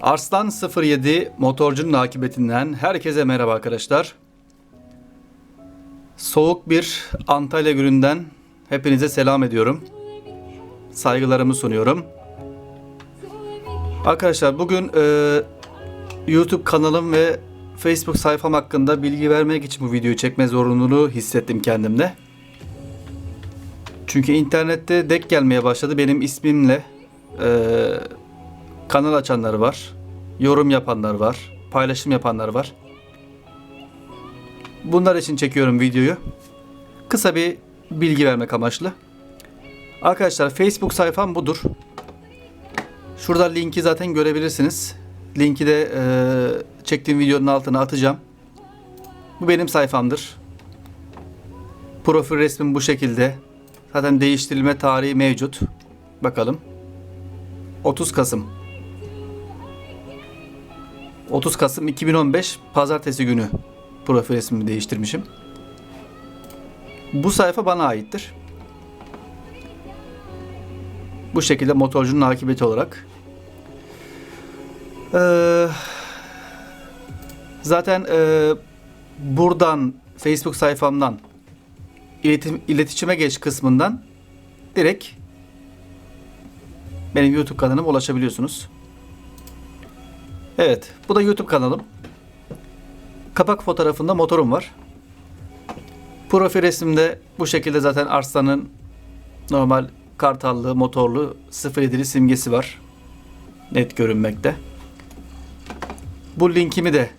Arslan 07 motorcunun akıbetinden herkese merhaba arkadaşlar. Soğuk bir Antalya gününden hepinize selam ediyorum. Saygılarımı sunuyorum. Arkadaşlar bugün e, YouTube kanalım ve Facebook sayfam hakkında bilgi vermek için bu videoyu çekme zorunluluğu hissettim kendimde. Çünkü internette denk gelmeye başladı benim ismimle e, kanal açanlar var, yorum yapanlar var, paylaşım yapanlar var. Bunlar için çekiyorum videoyu. Kısa bir bilgi vermek amaçlı. Arkadaşlar Facebook sayfam budur. Şurada linki zaten görebilirsiniz. Linki de e, çektiğim videonun altına atacağım. Bu benim sayfamdır. Profil resmim bu şekilde. Zaten değiştirilme tarihi mevcut. Bakalım. 30 Kasım 30 Kasım 2015 Pazartesi günü profil resmimi değiştirmişim. Bu sayfa bana aittir. Bu şekilde motorcunun akıbeti olarak. Ee, zaten e, buradan Facebook sayfamdan iletim, iletişime geç kısmından direkt benim YouTube kanalıma ulaşabiliyorsunuz. Evet, bu da YouTube kanalım. Kapak fotoğrafında motorum var. Profil resimde bu şekilde zaten Arslan'ın normal kartallı, motorlu 07'li simgesi var. Net görünmekte. Bu linkimi de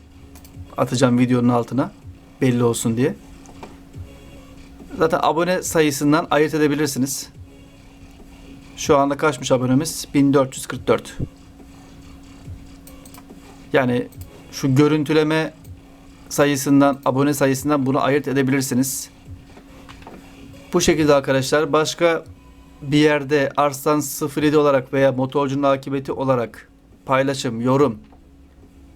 atacağım videonun altına. Belli olsun diye. Zaten abone sayısından ayırt edebilirsiniz. Şu anda kaçmış abonemiz? 1444. Yani şu görüntüleme sayısından, abone sayısından bunu ayırt edebilirsiniz. Bu şekilde arkadaşlar başka bir yerde Arslan 07 olarak veya motorcunun akıbeti olarak paylaşım, yorum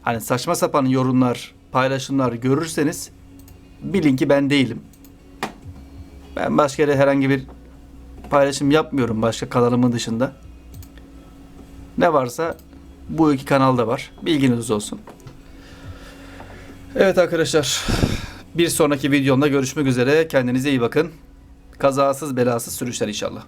hani saçma sapan yorumlar, paylaşımlar görürseniz bilin ki ben değilim. Ben başka yere herhangi bir paylaşım yapmıyorum başka kanalımın dışında. Ne varsa bu iki kanalda var. Bilginiz olsun. Evet arkadaşlar. Bir sonraki videomda görüşmek üzere. Kendinize iyi bakın. Kazasız belasız sürüşler inşallah.